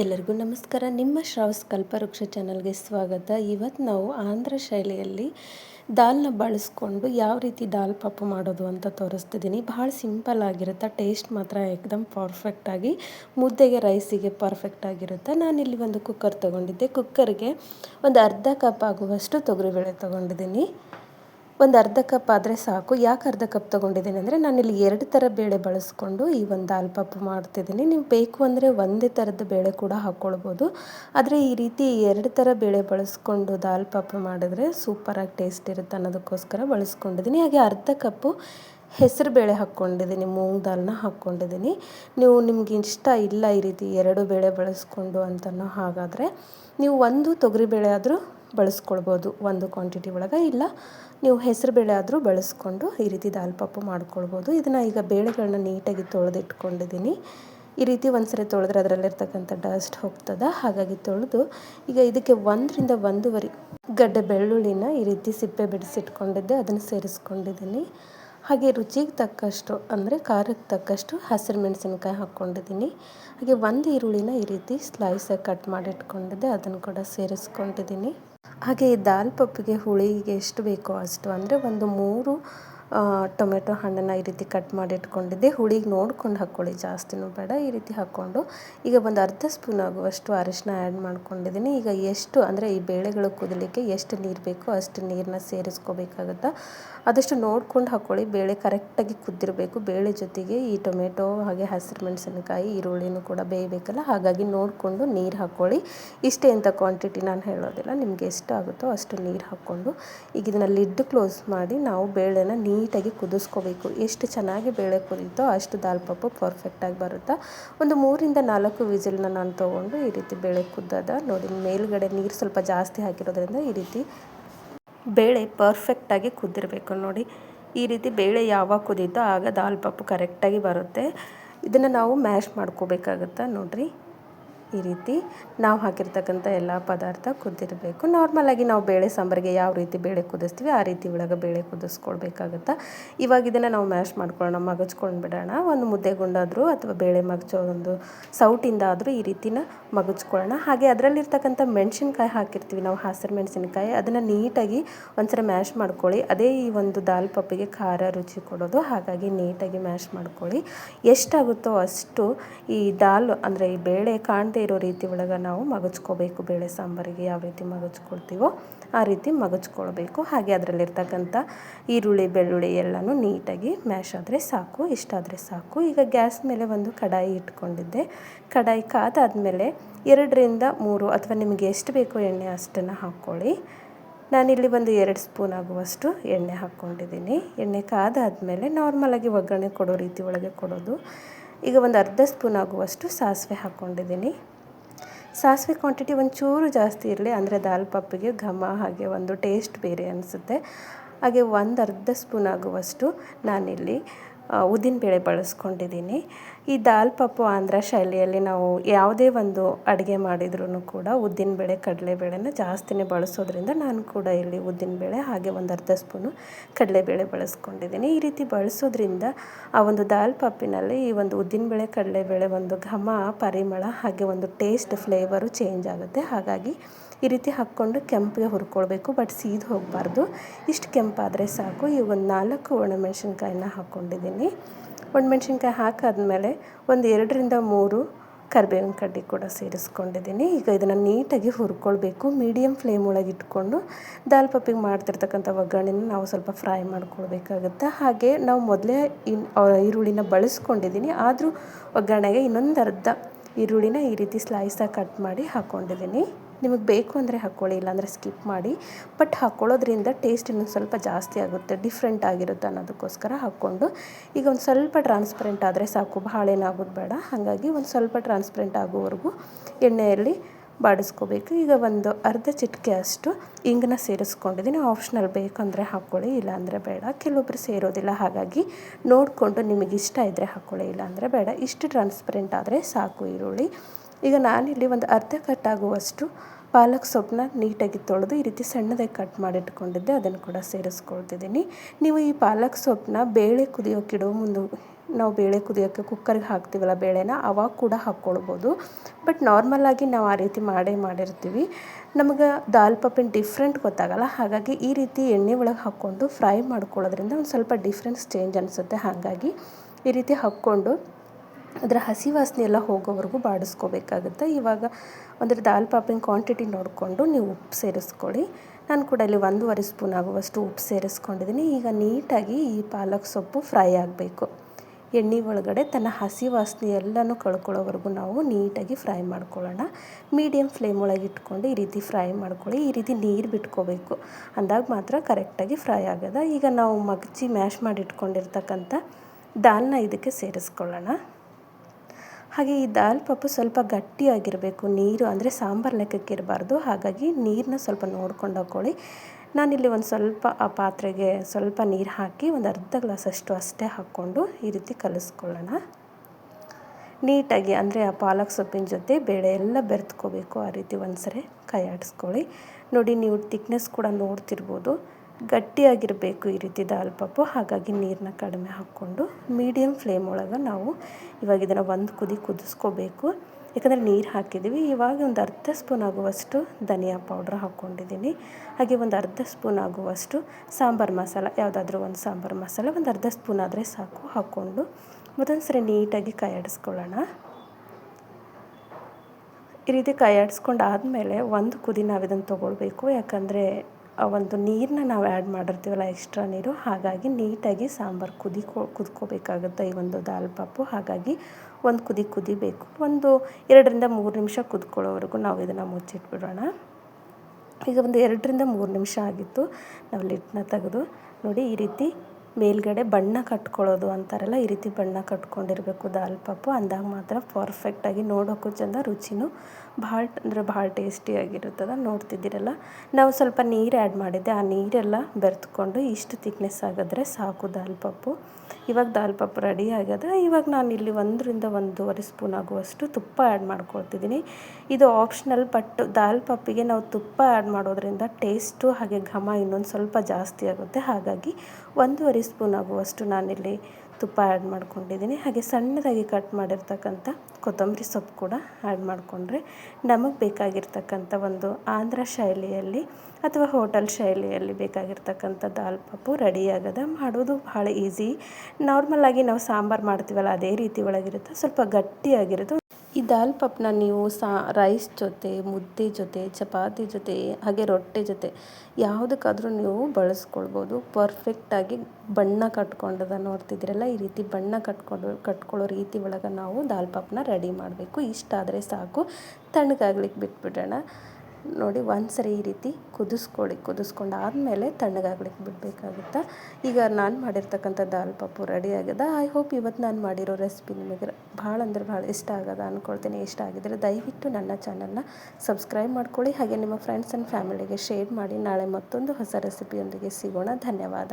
ಎಲ್ಲರಿಗೂ ನಮಸ್ಕಾರ. ನಿಮ್ಮ ಶ್ರಾವಸ್ ಕಲ್ಪವೃಕ್ಷ ಚಾನಲ್ಗೆ ಸ್ವಾಗತ. ಇವತ್ತು ನಾವು ಆಂಧ್ರ ಶೈಲಿಯಲ್ಲಿ ದಾಲ್ನ ಬಳಸ್ಕೊಂಡು ಯಾವ ರೀತಿ ದಾಲ್ ಪಾಪು ಮಾಡೋದು ಅಂತ ತೋರಿಸ್ತಿದ್ದೀನಿ. ಭಾಳ ಸಿಂಪಲ್ ಆಗಿರುತ್ತೆ, ಟೇಸ್ಟ್ ಮಾತ್ರ ಏಕದಮ್ ಪರ್ಫೆಕ್ಟಾಗಿ ಮುದ್ದೆಗೆ ರೈಸಿಗೆ ಪರ್ಫೆಕ್ಟ್ ಆಗಿರುತ್ತೆ. ನಾನಿಲ್ಲಿ ಒಂದು ಕುಕ್ಕರ್ ತೊಗೊಂಡಿದ್ದೆ. ಕುಕ್ಕರ್ಗೆ ಒಂದು ಅರ್ಧ ಕಪ್ ಆಗುವಷ್ಟು ತೊಗರಿಬೇಳೆ ತೊಗೊಂಡಿದ್ದೀನಿ. ಒಂದು ಅರ್ಧ ಕಪ್ ಆದರೆ ಸಾಕು. ಯಾಕೆ ಅರ್ಧ ಕಪ್ ತೊಗೊಂಡಿದ್ದೀನಿ ಅಂದರೆ ನಾನಿಲ್ಲಿ ಎರಡು ಥರ ಬೇಳೆ ಬಳಸ್ಕೊಂಡು ಈ ಒಂದು ದಾಲ್ ಪಪ್ಪು ಮಾಡ್ತಿದ್ದೀನಿ. ನೀವು ಬೇಕು ಅಂದರೆ ಒಂದೇ ಥರದ ಬೇಳೆ ಕೂಡ ಹಾಕ್ಕೊಳ್ಬೋದು. ಆದರೆ ಈ ರೀತಿ ಎರಡು ಥರ ಬೇಳೆ ಬಳಸ್ಕೊಂಡು ದಾಲ್ ಪಪ್ಪು ಮಾಡಿದ್ರೆ ಸೂಪರಾಗಿ ಟೇಸ್ಟ್ ಇರುತ್ತೆ ಅನ್ನೋದಕ್ಕೋಸ್ಕರ ಬಳಸ್ಕೊಂಡಿದ್ದೀನಿ. ಹಾಗೆ ಅರ್ಧ ಕಪ್ಪು ಹೆಸರು ಬೇಳೆ ಹಾಕ್ಕೊಂಡಿದ್ದೀನಿ, ಮೂಂಗ್ ದಾಲ್ನ ಹಾಕ್ಕೊಂಡಿದ್ದೀನಿ. ನೀವು ನಿಮ್ಗೆ ಇಷ್ಟ ಇಲ್ಲ ಈ ರೀತಿ ಎರಡು ಬೇಳೆ ಬಳಸ್ಕೊಂಡು ಅಂತನೋ ಹಾಗಾದರೆ ನೀವು ಒಂದು ತೊಗರಿಬೇಳೆ ಆದರೂ ಬಳಸ್ಕೊಳ್ಬೋದು. ಒಂದು ಕ್ವಾಂಟಿಟಿ ಒಳಗೆ ಇಲ್ಲ, ನೀವು ಹೆಸರು ಬೇಳೆ ಆದರೂ ಬಳಸ್ಕೊಂಡು ಈ ರೀತಿ ದಾಲ್ ಪಪ್ಪು ಮಾಡ್ಕೊಳ್ಬೋದು. ಇದನ್ನು ಈಗ ಬೇಳೆಗಳನ್ನ ನೀಟಾಗಿ ತೊಳೆದಿಟ್ಕೊಂಡಿದ್ದೀನಿ ಈ ರೀತಿ ಒಂದು ಸರಿ ತೊಳೆದ್ರೆ ಅದರಲ್ಲಿರ್ತಕ್ಕಂಥ ಡಸ್ಟ್ ಹೋಗ್ತದೆ. ಹಾಗಾಗಿ ತೊಳೆದು ಈಗ ಇದಕ್ಕೆ ಒಂದರಿಂದ ಒಂದೂವರೆ ಗಡ್ಡೆ ಬೆಳ್ಳುಳ್ಳಿನ ಈ ರೀತಿ ಸಿಪ್ಪೆ ಬಿಡಿಸಿಟ್ಕೊಂಡಿದ್ದೆ, ಅದನ್ನು ಸೇರಿಸ್ಕೊಂಡಿದ್ದೀನಿ ಹಾಗೆ ರುಚಿಗೆ ತಕ್ಕಷ್ಟು ಅಂದರೆ ಖಾರಕ್ಕೆ ತಕ್ಕಷ್ಟು ಹಸಿರು ಮೆಣಸಿನ್ಕಾಯಿ ಹಾಕ್ಕೊಂಡಿದ್ದೀನಿ ಹಾಗೆ ಒಂದು ಈರುಳ್ಳಿನ ಈ ರೀತಿ ಸ್ಲೈಸಾಗಿ ಕಟ್ ಮಾಡಿಟ್ಕೊಂಡಿದ್ದೆ, ಅದನ್ನು ಕೂಡ ಸೇರಿಸ್ಕೊಂಡಿದ್ದೀನಿ ಹಾಗೆ ದಾಲ್ ಪಪ್ಪಿಗೆ ಹುಳಿಗೆ ಎಷ್ಟು ಬೇಕೋ ಅಷ್ಟು ಅಂದರೆ ಒಂದು ಮೂರು ಟೊಮೆಟೊ ಹಣ್ಣನ್ನು ಈ ರೀತಿ ಕಟ್ ಮಾಡಿ ಇಟ್ಕೊಂಡಿದ್ದೆ. ಹುಳಿಗೆ ನೋಡ್ಕೊಂಡು ಹಾಕ್ಕೊಳ್ಳಿ ಜಾಸ್ತಿನೂ ಬೇಡ. ಈ ರೀತಿ ಹಾಕ್ಕೊಂಡು ಈಗ ಒಂದು ಅರ್ಧ ಸ್ಪೂನ್ ಆಗುವಷ್ಟು ಅರಿಶಿನ ಆ್ಯಡ್ ಮಾಡ್ಕೊಂಡಿದ್ದೀನಿ. ಈಗ ಎಷ್ಟು, ಅಂದರೆ ಈ ಬೇಳೆಗಳು ಕುದಲಿಕ್ಕೆ ಎಷ್ಟು ನೀರು ಬೇಕೋ ಅಷ್ಟು ನೀರನ್ನ ಸೇರಿಸ್ಕೋಬೇಕಾಗುತ್ತೆ? ಆದಷ್ಟು ನೋಡ್ಕೊಂಡು ಹಾಕ್ಕೊಳ್ಳಿ ಬೇಳೆ ಕರೆಕ್ಟಾಗಿ ಕುದ್ದಿರಬೇಕು. ಬೇಳೆ ಜೊತೆಗೆ ಈ ಟೊಮೆಟೊ, ಹಾಗೆ ಹಸಿರು ಮೆಣಸಿನಕಾಯಿ, ಈರುಳ್ಳಿನೂ ಕೂಡ ಬೇಯಬೇಕಲ್ಲ? ಹಾಗಾಗಿ ನೋಡಿಕೊಂಡು ನೀರು ಹಾಕ್ಕೊಳ್ಳಿ ಇಷ್ಟೇ ಅಂತ ಕ್ವಾಂಟಿಟಿ ನಾನು ಹೇಳೋದಿಲ್ಲ. ನಿಮಗೆ ಎಷ್ಟು ಆಗುತ್ತೋ ಅಷ್ಟು ನೀರು ಹಾಕ್ಕೊಂಡು ಈಗ ಇದನ್ನು ಲಿಡ್ ಕ್ಲೋಸ್ ಮಾಡಿ ನಾವು ಬೇಳೆನ ನೀಟಾಗಿ ಕುದಿಸ್ಕೋಬೇಕು. ಎಷ್ಟು ಚೆನ್ನಾಗಿ ಬೇಳೆ ಕುದಿತೋ ಅಷ್ಟು ದಾಲ್ ಪಪ್ಪು ಪರ್ಫೆಕ್ಟಾಗಿ ಬರುತ್ತೆ. ಒಂದು ಮೂರಿಂದ ನಾಲ್ಕು ವಿಜಿಲ್ನ ನಾನು ತೊಗೊಂಡು ಈ ರೀತಿ ಬೇಳೆ ಕುದ್ದದ ನೋಡಿ, ಮೇಲುಗಡೆ ನೀರು ಸ್ವಲ್ಪ ಜಾಸ್ತಿ ಹಾಕಿರೋದ್ರಿಂದ ಈ ರೀತಿ ಬೇಳೆ ಪರ್ಫೆಕ್ಟಾಗಿ ಕುದ್ದಿರಬೇಕು ನೋಡಿ. ಈ ರೀತಿ ಬೇಳೆ ಯಾವಾಗ ಕುದೀತೋ ಆಗ ದಾಲ್ ಪಪ್ಪು ಕರೆಕ್ಟಾಗಿ ಬರುತ್ತೆ. ಇದನ್ನು ನಾವು ಮ್ಯಾಶ್ ಮಾಡ್ಕೋಬೇಕಾಗತ್ತೆ ನೋಡಿರಿ. ಈ ರೀತಿ ನಾವು ಹಾಕಿರ್ತಕ್ಕಂಥ ಎಲ್ಲ ಪದಾರ್ಥ ಕುದ್ದಿರಬೇಕು ನಾರ್ಮಲಾಗಿ ನಾವು ಬೇಳೆ ಸಾಂಬಾರಿಗೆ ಯಾವ ರೀತಿ ಬೇಳೆ ಕುದಿಸ್ತೀವಿ, ಆ ರೀತಿ ಒಳಗೆ ಬೇಳೆ ಕುದಿಸ್ಕೊಳ್ಬೇಕಾಗತ್ತೆ. ಇವಾಗ ಇದನ್ನು ನಾವು ಮ್ಯಾಶ್ ಮಾಡ್ಕೊಳ್ಳೋಣ, ಮಗಚ್ಕೊಂಡು ಬಿಡೋಣ. ಒಂದು ಮುದ್ದೆ ಗುಂಡಾದರೂ ಅಥವಾ ಬೇಳೆ ಮಗಚೋ ಒಂದು ಸೌಟಿಂದ ಆದರೂ ಈ ರೀತಿನ ಮಗಚ್ಕೊಳ್ಳೋಣ. ಹಾಗೆ ಅದರಲ್ಲಿರ್ತಕ್ಕಂಥ ಮೆಣಸಿನ್ಕಾಯಿ ಹಾಕಿರ್ತೀವಿ, ನಾವು ಹಸಿರು ಮೆಣಸಿನ್ಕಾಯಿ. ಅದನ್ನು ನೀಟಾಗಿ ಒಂದ್ಸರಿ ಮ್ಯಾಶ್ ಮಾಡ್ಕೊಳ್ಳಿ. ಅದೇ ಈ ಒಂದು ದಾಲ್ ಪಪ್ಪಿಗೆ ಖಾರ ರುಚಿ ಕೊಡೋದು, ಹಾಗಾಗಿ ನೀಟಾಗಿ ಮ್ಯಾಶ್ ಮಾಡ್ಕೊಳ್ಳಿ. ಎಷ್ಟಾಗುತ್ತೋ ಅಷ್ಟು ಈ ದಾಲ್ ಅಂದರೆ ಈ ಬೇಳೆ ಕಾಣ್ದೆ ಇರೋ ರೀತಿ ಒಳಗೆ ನಾವು ಮಗಚ್ಕೋಬೇಕು. ಬೇಳೆ ಸಾಂಬಾರಿಗೆ ಯಾವ ರೀತಿ ಮಗಚ್ಕೊಳ್ತೀವೋ ಆ ರೀತಿ ಮಗಚ್ಕೊಳ್ಬೇಕು. ಹಾಗೆ ಅದರಲ್ಲಿರ್ತಕ್ಕಂಥ ಈರುಳ್ಳಿ, ಬೆಳ್ಳುಳ್ಳಿ ಎಲ್ಲನೂ ನೀಟಾಗಿ ಮ್ಯಾಶ್ ಆದರೆ ಸಾಕು. ಇಷ್ಟಾದರೆ ಸಾಕು. ಈಗ ಗ್ಯಾಸ್ ಮೇಲೆ ಒಂದು ಕಡಾಯಿ ಇಟ್ಕೊಂಡಿದ್ದೆ. ಕಡಾಯಿ ಕಾದಾದಮೇಲೆ ಎರಡರಿಂದ ಮೂರು ಅಥವಾ ನಿಮಗೆ ಎಷ್ಟು ಬೇಕೋ ಎಣ್ಣೆ ಅಷ್ಟನ್ನು ಹಾಕ್ಕೊಳ್ಳಿ. ನಾನಿಲ್ಲಿ ಒಂದು ಎರಡು ಸ್ಪೂನ್ ಆಗುವಷ್ಟು ಎಣ್ಣೆ ಹಾಕ್ಕೊಂಡಿದ್ದೀನಿ. ಎಣ್ಣೆ ಕಾದಾದಮೇಲೆ ನಾರ್ಮಲಾಗಿ ಒಗ್ಗರಣೆ ಕೊಡೋ ರೀತಿ ಒಳಗೆ ಕೊಡೋದು. ಈಗ ಒಂದು ಅರ್ಧ ಸ್ಪೂನ್ ಆಗುವಷ್ಟು ಸಾಸಿವೆ ಹಾಕ್ಕೊಂಡಿದ್ದೀನಿ. ಸಾಸಿವೆ ಕ್ವಾಂಟಿಟಿ ಒಂಚೂರು ಜಾಸ್ತಿ ಇರಲಿ, ಅಂದರೆ ದಾಲ್ ಪಪ್ಪಿಗೆ ಘಮ, ಹಾಗೆ ಒಂದು ಟೇಸ್ಟ್ ಬೇರೆ ಅನಿಸುತ್ತೆ. ಹಾಗೆ ಒಂದು ಅರ್ಧ ಸ್ಪೂನ್ ಆಗುವಷ್ಟು ನಾನಿಲ್ಲಿ ಉದ್ದಿನಬೇಳೆ ಬಳಸ್ಕೊಂಡಿದ್ದೀನಿ. ಈ ದಾಲ್ ಪಪ್ಪು ಆಂಧ್ರ ಶೈಲಿಯಲ್ಲಿ ನಾವು ಯಾವುದೇ ಒಂದು ಅಡುಗೆ ಮಾಡಿದ್ರೂ ಕೂಡ ಉದ್ದಿನಬೇಳೆ ಕಡಲೆಬೇಳೆನ ಜಾಸ್ತಿನೇ ಬಳಸೋದ್ರಿಂದ ನಾನು ಕೂಡ ಇಲ್ಲಿ ಉದ್ದಿನಬೇಳೆ ಹಾಗೆ ಒಂದು ಅರ್ಧ ಸ್ಪೂನು ಕಡಲೆಬೇಳೆ ಬಳಸ್ಕೊಂಡಿದ್ದೀನಿ. ಈ ರೀತಿ ಬಳಸೋದ್ರಿಂದ ಆ ಒಂದು ದಾಲ್ ಪಪ್ಪಿನಲ್ಲಿ ಈ ಒಂದು ಉದ್ದಿನಬೇಳೆ ಕಡಲೆಬೇಳೆ ಒಂದು ಘಮ, ಪರಿಮಳ, ಹಾಗೆ ಒಂದು ಟೇಸ್ಟ್, ಫ್ಲೇವರು ಚೇಂಜ್ ಆಗುತ್ತೆ. ಹಾಗಾಗಿ ಈ ರೀತಿ ಹಾಕ್ಕೊಂಡು ಕೆಂಪಿಗೆ ಹುರ್ಕೊಳ್ಬೇಕು ಬಟ್ ಸೀದು ಹೋಗಬಾರ್ದು. ಇಷ್ಟು ಕೆಂಪಾದರೆ ಸಾಕು. ಈ ಒಂದು ನಾಲ್ಕು ಒಣಮೆಣ್ಸಿನ್ಕಾಯಿನ ಹಾಕ್ಕೊಂಡಿದ್ದೀನಿ ಒಣಮೆಣ್ಸಿನ್ಕಾಯಿ ಹಾಕಾದ್ಮೇಲೆ ಒಂದು ಎರಡರಿಂದ ಮೂರು ಕರಿಬೇವಿನ ಕಡ್ಡಿ ಕೂಡ ಸೇರಿಸ್ಕೊಂಡಿದ್ದೀನಿ. ಈಗ ಇದನ್ನು ನೀಟಾಗಿ ಹುರ್ಕೊಳ್ಬೇಕು. ಮೀಡಿಯಮ್ ಫ್ಲೇಮ್ ಒಳಗೆ ಇಟ್ಕೊಂಡು ದಾಲ್ ಪಪ್ಪಿಗೆ ಮಾಡ್ತಿರ್ತಕ್ಕಂಥ ಒಗ್ಗರಣೆನ ನಾವು ಸ್ವಲ್ಪ ಫ್ರೈ ಮಾಡ್ಕೊಳ್ಬೇಕಾಗುತ್ತೆ. ಹಾಗೆ ನಾವು ಮೊದಲೇ ಇನ್ ಈರುಳ್ಳಿನ ಬಳಸ್ಕೊಂಡಿದ್ದೀನಿ. ಆದರೂ ಒಗ್ಗರಣೆಗೆ ಇನ್ನೊಂದು ಅರ್ಧ ಈರುಳ್ಳಿನ ಈ ರೀತಿ ಸ್ಲೈಸಾಗಿ ಕಟ್ ಮಾಡಿ ಹಾಕ್ಕೊಂಡಿದ್ದೀನಿ ನಿಮಗೆ ಬೇಕು ಅಂದರೆ ಹಾಕ್ಕೊಳ್ಳಿ, ಇಲ್ಲಾಂದರೆ ಸ್ಕಿಪ್ ಮಾಡಿ. ಬಟ್ ಹಾಕ್ಕೊಳ್ಳೋದ್ರಿಂದ ಟೇಸ್ಟ್ ಇನ್ನೊಂದು ಸ್ವಲ್ಪ ಜಾಸ್ತಿ ಆಗುತ್ತೆ, ಡಿಫ್ರೆಂಟ್ ಆಗಿರುತ್ತೆ ಅನ್ನೋದಕ್ಕೋಸ್ಕರ ಹಾಕ್ಕೊಂಡು. ಈಗ ಒಂದು ಸ್ವಲ್ಪ ಟ್ರಾನ್ಸ್ಪರೆಂಟ್ ಆದರೆ ಸಾಕು, ಭಾಳ ಏನಾಗೋದು ಬೇಡ. ಹಾಗಾಗಿ ಒಂದು ಸ್ವಲ್ಪ ಟ್ರಾನ್ಸ್ಪರೆಂಟ್ ಆಗೋವರೆಗೂ ಎಣ್ಣೆಯಲ್ಲಿ ಬಾಡಿಸ್ಕೋಬೇಕು. ಈಗ ಒಂದು ಅರ್ಧ ಚಿಟಿಕೆ ಅಷ್ಟು ಇಂಗನ್ನ ಸೇರಿಸ್ಕೊಂಡಿದ್ದೀನಿ. ಆಪ್ಷನಲ್ ಬೇಕಂದರೆ ಹಾಕ್ಕೊಳ್ಳಿ, ಇಲ್ಲಾಂದರೆ ಬೇಡ. ಕೆಲವೊಬ್ಬರು ಸೇರೋದಿಲ್ಲ, ಹಾಗಾಗಿ ನೋಡಿಕೊಂಡು ನಿಮಗೆ ಇಷ್ಟ ಇದ್ದರೆ ಹಾಕ್ಕೊಳ್ಳಿ, ಇಲ್ಲಾಂದರೆ ಬೇಡ. ಇಷ್ಟು ಟ್ರಾನ್ಸ್ಪರೆಂಟ್ ಆದರೆ ಸಾಕು ಈರುಳ್ಳಿ. ಈಗ ನಾನಿಲ್ಲಿ ಒಂದು ಅರ್ಧ ಕಟ್ ಆಗುವಷ್ಟು ಪಾಲಕ್ ಸೊಪ್ಪನ್ನ ನೀಟಾಗಿ ತೊಳೆದು ಈ ರೀತಿ ಸಣ್ಣದಾಗಿ ಕಟ್ ಮಾಡಿಟ್ಕೊಂಡಿದ್ದೆ, ಅದನ್ನು ಕೂಡ ಸೇರಿಸ್ಕೊಳ್ತಿದ್ದೀನಿ. ನೀವು ಈ ಪಾಲಕ್ ಸೊಪ್ಪನ್ನ ಬೇಳೆ ಕುದಿಯೋಕ್ಕಿಡೋ ಮುಂದೆ, ನಾವು ಬೇಳೆ ಕುದಿಯೋಕ್ಕೆ ಕುಕ್ಕರ್ಗೆ ಹಾಕ್ತೀವಲ್ಲ ಬೇಳೆನ, ಅವಾಗ ಕೂಡ ಹಾಕ್ಕೊಳ್ಬೋದು. ಬಟ್ ನಾರ್ಮಲಾಗಿ ನಾವು ಆ ರೀತಿ ಮಾಡೇ ಮಾಡಿರ್ತೀವಿ. ನಮಗೆ ದಾಲ್ ಪಪ್ಪಿನ ಡಿಫ್ರೆಂಟ್ ಗೊತ್ತಾಗಲ್ಲ, ಹಾಗಾಗಿ ಈ ರೀತಿ ಎಣ್ಣೆ ಒಳಗೆ ಹಾಕ್ಕೊಂಡು ಫ್ರೈ ಮಾಡ್ಕೊಳ್ಳೋದ್ರಿಂದ ಒಂದು ಸ್ವಲ್ಪ ಡಿಫ್ರೆನ್ಸ್ ಚೇಂಜ್ ಅನಿಸುತ್ತೆ. ಹಾಗಾಗಿ ಈ ರೀತಿ ಹಾಕ್ಕೊಂಡು ಅದರ ಹಸಿ ವಾಸನೆ ಎಲ್ಲ ಹೋಗೋವರೆಗೂ ಬಾಡಿಸ್ಕೋಬೇಕಾಗುತ್ತೆ. ಇವಾಗ ಒಂದರ ದಾಲ್ ಪಾಪಿನ ಕ್ವಾಂಟಿಟಿ ನೋಡಿಕೊಂಡು ನೀವು ಉಪ್ಪು ಸೇರಿಸ್ಕೊಳ್ಳಿ. ನಾನು ಕೂಡ ಇಲ್ಲಿ ಒಂದೂವರೆ ಸ್ಪೂನ್ ಆಗುವಷ್ಟು ಉಪ್ಪು ಸೇರಿಸ್ಕೊಂಡಿದ್ದೀನಿ. ಈಗ ನೀಟಾಗಿ ಈ ಪಾಲಕ್ ಸೊಪ್ಪು ಫ್ರೈ ಆಗಬೇಕು. ಎಣ್ಣೆ ಒಳಗಡೆ ತನ್ನ ಹಸಿ ವಾಸನೆ ಎಲ್ಲನೂ ಕಳ್ಕೊಳ್ಳೋವರೆಗೂ ನಾವು ನೀಟಾಗಿ ಫ್ರೈ ಮಾಡ್ಕೊಳ್ಳೋಣ. ಮೀಡಿಯಮ್ ಫ್ಲೇಮ್ ಒಳಗೆ ಇಟ್ಕೊಂಡು ಈ ರೀತಿ ಫ್ರೈ ಮಾಡ್ಕೊಳ್ಳಿ. ಈ ರೀತಿ ನೀರು ಬಿಟ್ಕೋಬೇಕು. ಅಂದಾಗ ಮಾತ್ರ ಕರೆಕ್ಟಾಗಿ ಫ್ರೈ ಆಗೋದ. ಈಗ ನಾವು ಮಗಚಿ ಮ್ಯಾಶ್ ಮಾಡಿ ಇಟ್ಕೊಂಡಿರ್ತಕ್ಕಂಥ ದಾಲ್ನ ಇದಕ್ಕೆ ಸೇರಿಸ್ಕೊಳ್ಳೋಣ. ಹಾಗೆ ಈ ದಾಲ್ ಪಪ್ಪು ಸ್ವಲ್ಪ ಗಟ್ಟಿಯಾಗಿರಬೇಕು. ನೀರು ಅಂದರೆ ಸಾಂಬಾರು ಲೆಕ್ಕಕ್ಕೆ ಇರಬಾರ್ದು. ಹಾಗಾಗಿ ನೀರನ್ನ ಸ್ವಲ್ಪ ನೋಡ್ಕೊಂಡು ಹಾಕ್ಕೊಳ್ಳಿ ನಾನಿಲ್ಲಿ ಒಂದು ಸ್ವಲ್ಪ ಆ ಪಾತ್ರೆಗೆ ಸ್ವಲ್ಪ ನೀರು ಹಾಕಿ ಒಂದು ಅರ್ಧ ಗ್ಲಾಸಷ್ಟು ಅಷ್ಟೇ ಹಾಕ್ಕೊಂಡು ಈ ರೀತಿ ಕಲಿಸ್ಕೊಳ್ಳೋಣ. ನೀಟಾಗಿ ಅಂದರೆ ಆ ಪಾಲಕ್ ಸೊಪ್ಪಿನ ಜೊತೆ ಬೇಳೆ ಎಲ್ಲ ಬೆರೆತ್ಕೋಬೇಕು. ಆ ರೀತಿ ಒಂದು ಸರಿ ಕೈ ಆಡಿಸ್ಕೊಳ್ಳಿ. ನೋಡಿ, ನೀವು ತಿಕ್ನೆಸ್ ಕೂಡ ನೋಡ್ತಿರ್ಬೋದು. ಗಟ್ಟಿಯಾಗಿರಬೇಕು ಈ ರೀತಿ ದಾಲ್ ಪಾಪು. ಹಾಗಾಗಿ ನೀರನ್ನ ಕಡಿಮೆ ಹಾಕ್ಕೊಂಡು ಮೀಡಿಯಮ್ ಫ್ಲೇಮ್ ಒಳಗೆ ನಾವು ಇವಾಗ ಇದನ್ನು ಒಂದು ಕುದಿ ಕುದಿಸ್ಕೋಬೇಕು. ಯಾಕಂದರೆ ನೀರು ಹಾಕಿದ್ದೀವಿ ಇವಾಗ ಒಂದು ಅರ್ಧ ಸ್ಪೂನ್ ಆಗುವಷ್ಟು ಧನಿಯಾ ಪೌಡ್ರ್ ಹಾಕ್ಕೊಂಡಿದ್ದೀನಿ ಹಾಗೆ ಒಂದು ಅರ್ಧ ಸ್ಪೂನ್ ಆಗುವಷ್ಟು ಸಾಂಬಾರು ಮಸಾಲ, ಯಾವುದಾದ್ರೂ ಒಂದು ಸಾಂಬಾರು ಮಸಾಲ ಒಂದು ಅರ್ಧ ಸ್ಪೂನ್ ಆದರೆ ಸಾಕು. ಹಾಕ್ಕೊಂಡು ಮತ್ತೊಂದು ಸರಿ ನೀಟಾಗಿ ಕೈ ಆಡಿಸ್ಕೊಳ್ಳೋಣ. ಈ ರೀತಿ ಕೈ ಆಡಿಸ್ಕೊಂಡು ಆದಮೇಲೆ ಒಂದು ಕುದಿ ನಾವು ಇದನ್ನು ತೊಗೊಳ್ಬೇಕು. ಯಾಕಂದರೆ ಒಂದು ನೀರನ್ನ ನಾವು ಆ್ಯಡ್ ಮಾಡಿರ್ತೀವಲ್ಲ ಎಕ್ಸ್ಟ್ರಾ ನೀರು, ಹಾಗಾಗಿ ನೀಟಾಗಿ ಸಾಂಬಾರು ಕುದಿ ಕುದ್ಕೋಬೇಕಾಗುತ್ತೆ ಈ ಒಂದು ದಾಲ್ ಪಾಪು. ಹಾಗಾಗಿ ಒಂದು ಕುದಿ ಕುದಿಬೇಕು. ಒಂದು ಎರಡರಿಂದ ಮೂರು ನಿಮಿಷ ಕುದ್ಕೊಳ್ಳೋವರೆಗೂ ನಾವು ಇದನ್ನು ಮುಚ್ಚಿಟ್ಬಿಡೋಣ. ಈಗ ಒಂದು ಎರಡರಿಂದ ಮೂರು ನಿಮಿಷ ಆಗಿತ್ತು. ನಾವು ಲಿಟ್ನ ತೆಗೆದು ನೋಡಿ ಈ ರೀತಿ ಮೇಲ್ಗಡೆ ಬಣ್ಣ ಕಟ್ಕೊಳ್ಳೋದು ಅಂತಾರಲ್ಲ, ಈ ರೀತಿ ಬಣ್ಣ ಕಟ್ಕೊಂಡಿರಬೇಕು ದಾಲ್ ಪಾಪು. ಅಂದಾಗ ಮಾತ್ರ ಪರ್ಫೆಕ್ಟಾಗಿ ನೋಡೋಕ್ಕೂ ಚೆಂದ, ರುಚಿನೂ ಭಾಳ ಅಂದರೆ ಭಾಳ ಟೇಸ್ಟಿಯಾಗಿರುತ್ತದೆ ನೋಡ್ತಿದ್ದೀರಲ್ಲ. ನಾವು ಸ್ವಲ್ಪ ನೀರು ಆ್ಯಡ್ ಮಾಡಿದ್ದೆ, ಆ ನೀರೆಲ್ಲ ಬೆರೆತ್ಕೊಂಡು ಇಷ್ಟು ತಿಕ್ನೆಸ್ ಆಗಿದ್ರೆ ಸಾಕು ದಾಲ್ ಪಪ್ಪು. ಇವಾಗ ದಾಲ್ ಪಪ್ಪು ರೆಡಿ ಆಗ್ಯದ. ಇವಾಗ ನಾನು ಇಲ್ಲಿ ಒಂದರಿಂದ ಒಂದೂವರೆ ಸ್ಪೂನ್ ಆಗುವಷ್ಟು ತುಪ್ಪ ಆ್ಯಡ್ ಮಾಡ್ಕೊಳ್ತಿದ್ದೀನಿ. ಇದು ಆಪ್ಷನಲ್ ಬಟ್ ದಾಲ್ ಪಪ್ಪಿಗೆ ನಾವು ತುಪ್ಪ ಆ್ಯಡ್ ಮಾಡೋದ್ರಿಂದ ಟೇಸ್ಟು ಹಾಗೆ ಘಮ ಇನ್ನೊಂದು ಸ್ವಲ್ಪ ಜಾಸ್ತಿ ಆಗುತ್ತೆ. ಹಾಗಾಗಿ ಒಂದೂವರೆ ಸ್ಪೂನ್ ಆಗುವಷ್ಟು ನಾನಿಲ್ಲಿ ತುಪ್ಪ ಆ್ಯಡ್ ಮಾಡ್ಕೊಂಡಿದ್ದೀನಿ. ಹಾಗೆ ಸಣ್ಣದಾಗಿ ಕಟ್ ಮಾಡಿರ್ತಕ್ಕಂಥ ಕೊತ್ತಂಬರಿ ಸೊಪ್ಪು ಕೂಡ ಆ್ಯಡ್ ಮಾಡಿಕೊಂಡ್ರೆ ನಮಗೆ ಬೇಕಾಗಿರ್ತಕ್ಕಂಥ ಒಂದು ಆಂಧ್ರ ಶೈಲಿಯಲ್ಲಿ ಅಥವಾ ಹೋಟೆಲ್ ಶೈಲಿಯಲ್ಲಿ ಬೇಕಾಗಿರ್ತಕ್ಕಂಥ ದಾಲ್ ಪಪ್ಪು ರೆಡಿ ಆಗದ. ಮಾಡೋದು ಭಾಳ ಈಸಿ ನಾರ್ಮಲಾಗಿ ನಾವು ಸಾಂಬಾರು ಮಾಡ್ತೀವಲ್ಲ, ಅದೇ ರೀತಿ ಒಳಗಿರುತ್ತೆ. ಸ್ವಲ್ಪ ಗಟ್ಟಿಯಾಗಿರುತ್ತೆ. ಈ ದಾಲ್ ಪಪ್ನ ನೀವು ಸಾ, ರೈಸ್ ಜೊತೆ, ಮುದ್ದೆ ಜೊತೆ, ಚಪಾತಿ ಜೊತೆ, ಹಾಗೆ ರೊಟ್ಟೆ ಜೊತೆ ಯಾವುದಕ್ಕಾದರೂ ನೀವು ಬಳಸ್ಕೊಳ್ಬೋದು. ಪರ್ಫೆಕ್ಟಾಗಿ ಬಣ್ಣ ಕಟ್ಕೊಂಡದ ನೋಡ್ತಿದ್ದೀರಲ್ಲ, ಈ ರೀತಿ ಬಣ್ಣ ಕಟ್ಕೊಂಡು, ಕಟ್ಕೊಳ್ಳೋ ರೀತಿ ಒಳಗೆ ನಾವು ದಾಲ್ ಪಪ್ನ ರೆಡಿ ಮಾಡಬೇಕು. ಇಷ್ಟಾದರೆ ಸಾಕು. ತಣ್ಣಗಾಗ್ಲಿಕ್ಕೆ ಬಿಟ್ಬಿಡೋಣ. ನೋಡಿ ಒಂದು ಸರಿ ಈ ರೀತಿ ಕುದಿಸ್ಕೊಳ್ಳಿ. ಕುದಿಸ್ಕೊಂಡು ಆದಮೇಲೆ ತಣ್ಣಗಾಗ್ಲಿಕ್ಕೆ ಬಿಡಬೇಕಾಗುತ್ತೆ? ಈಗ ನಾನು ಮಾಡಿರ್ತಕ್ಕಂಥ ದಾಲ್ ಪಾಪು ರೆಡಿ ಆಗ್ಯದ. ಐ ಹೋಪ್ ಇವತ್ತು ನಾನು ಮಾಡಿರೋ ರೆಸಿಪಿ ನಿಮಗೆ ಭಾಳ ಅಂದ್ರೆ ಭಾಳ ಇಷ್ಟ ಆಗೋದ ಅಂದ್ಕೊಳ್ತೀನಿ ಇಷ್ಟ ಆಗಿದ್ರೆ ದಯವಿಟ್ಟು ನನ್ನ ಚಾನಲ್ನ ಸಬ್ಸ್ಕ್ರೈಬ್ ಮಾಡ್ಕೊಳ್ಳಿ. ಹಾಗೆ ನಿಮ್ಮ ಫ್ರೆಂಡ್ಸ್ ಆ್ಯಂಡ್ ಫ್ಯಾಮಿಲಿಗೆ ಶೇರ್ ಮಾಡಿ. ನಾಳೆ ಮತ್ತೊಂದು ಹೊಸ ರೆಸಿಪಿಯೊಂದಿಗೆ ಸಿಗೋಣ. ಧನ್ಯವಾದ.